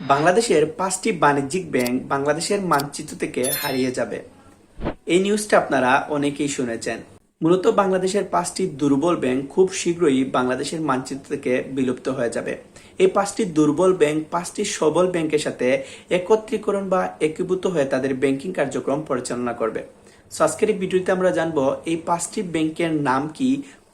বাংলাদেশের পাঁচটি বাণিজ্যিক ব্যাংক বাংলাদেশের মানচিত্র থেকে হারিয়ে যাবে। এই নিউজটা আপনারা অনেকেই শুনেছেন। মূলত বাংলাদেশের পাঁচটি দুর্বল ব্যাংক খুব শীঘ্রই বাংলাদেশের মানচিত্র থেকে বিলুপ্ত হয়ে যাবে। এই পাঁচটি দুর্বল ব্যাংক পাঁচটি সবল ব্যাংকের সাথে একত্রীকরণ বা একীভূত হয়ে তাদের ব্যাংকিং কার্যক্রম পরিচালনা করবে। সো আজকের এই ভিডিওতে আমরা জানব এই পাঁচটি ব্যাংকের নাম কি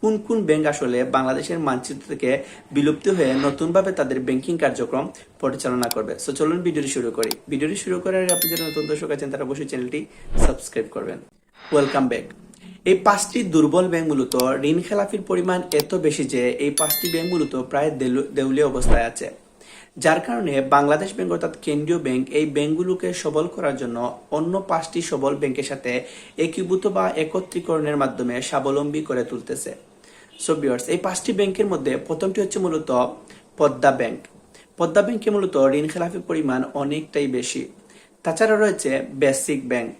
কোন কোন ব্যাংক আসলে বাংলাদেশের মানচিত্র থেকে বিলুপ্ত হয়ে নতুনভাবে তাদের ব্যাংকিং কার্যক্রম পরিচালনা করবে। সো চলুন ভিডিওটি শুরু করি। ভিডিওটি শুরু করার আগে আপনি যারা নতুন দর্শক আছেন তারা অবশ্যই চ্যানেলটি সাবস্ক্রাইব করবেন। ওয়েলকাম ব্যাক এই পাঁচটি দুর্বল ব্যাংক মূলত ঋণ খেলাফির পরিমাণ এত বেশি যে এই পাঁচটি ব্যাংক মূলত প্রায় দেউলিয়া অবস্থায় আছে। যার কারণে বাংলাদেশ ব্যাংক অর্থাৎ কেন্দ্রীয় ব্যাংক এই ব্যাংকগুলোকে সবল করার জন্য অন্য পাঁচটি সবল ব্যাংকের সাথে একীভূত বা একত্রীকরণের মাধ্যমে স্বাবলম্বী করে তুলতেছে। সো ভিউয়ার্স এই পাঁচটি ব্যাংকের মধ্যে প্রথমটি হচ্ছে মূলত পদ্মা ব্যাংক। পদ্মা ব্যাংকে মূলত ঋণ খেলাফির পরিমাণ অনেকটাই বেশি। তাছাড়া রয়েছে বেসিক ব্যাংক।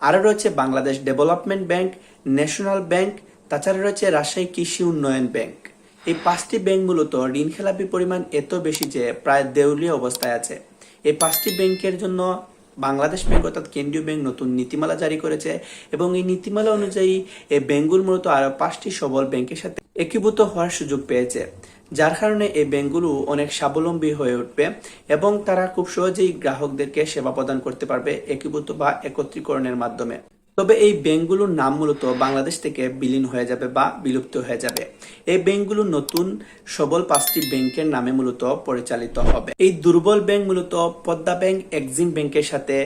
আরও রয়েছে Bangladesh development bank, national bank, তাছাড়া রয়েছে রাজশাহী কৃষি উন্নয়ন ব্যাংক। এই পাঁচটি ব্যাংক মূলত ঋণ খেলাপি পরিমাণ এত বেশি যে প্রায় দেউলিয়া অবস্থায় আছে। এই পাঁচটি ব্যাংকের জন্য বাংলাদেশ ব্যাংক অর্থাৎ কেন্দ্রীয় ব্যাংক নতুন নীতিমালা জারি করেছে এবং এই নীতিমালা অনুযায়ী এই ব্যাংকগুলো মূলত আরও পাঁচটি সবল ব্যাংকের সাথে একীভূত হওয়ার সুযোগ পেয়েছে, যার কারণে এই ব্যাংকগুলো অনেক স্বাবলম্বী হয়ে উঠবে এবং তারা খুব সহজেই গ্রাহকদেরকে সেবা প্রদান করতে পারবে একীভূত বা একত্রীকরণের মাধ্যমে। তবে এই ব্যাংকগুলোর নাম মূলত বাংলাদেশ থেকে বিলীন হয়ে যাবে বা বিলুপ্ত হয়ে যাবে। এই ব্যাংকগুলো নতুন সবল পাঁচটি ব্যাংকের নামে মূলত পরিচালিত হবে। এই দুর্বল ব্যাংক মূলত পদ্মা ব্যাংক, এক্সিম ব্যাংকের সাথে,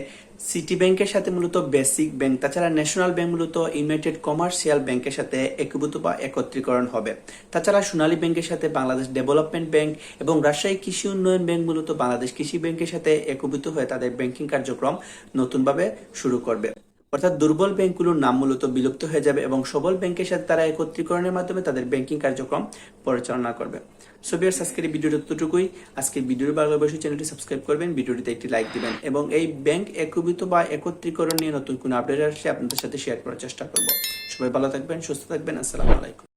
সিটি ব্যাংকের সাথে মূলত বেসিক ব্যাংক, তাছাড়া ন্যাশনাল ব্যাংক মূলত ইউনাইটেড কমার্শিয়াল ব্যাংকের সাথে একীভূত বা একত্রীকরণ হবে। তাছাড়া সোনালী ব্যাংকের সাথে বাংলাদেশ ডেভেলপমেন্ট ব্যাংক এবং রাজশাহী কৃষি উন্নয়ন ব্যাংক মূলত বাংলাদেশ কৃষি ব্যাংকের সাথে একীভূত হয়ে তাদের ব্যাংকিং কার্যক্রম নতুনভাবে শুরু করবে। অর্থাৎ দুর্বল ব্যাংকগুলোর নাম মূলত বিলুপ্ত হয়ে যাবে এবং সবল ব্যাংকের সাথে তারা একত্রীকরণের মাধ্যমে তাদের ব্যাংকিং কার্যক্রম পরিচালনা করবে। সো বিয়ার্স আজকের এই ভিডিওটা ততটুকুই আজকের ভিডিওর অবশ্যই চ্যানেলটি সাবস্ক্রাইব করবেন, ভিডিওটিতে একটি লাইক দিবেন এবং এই ব্যাংক একীভূত বা একত্রীকরণ নিয়ে নতুন কোনো আপডেট আসলে আপনাদের সাথে শেয়ার করার চেষ্টা করব। সবাই ভালো থাকবেন, সুস্থ থাকবেন, আসসালামু আলাইকুম।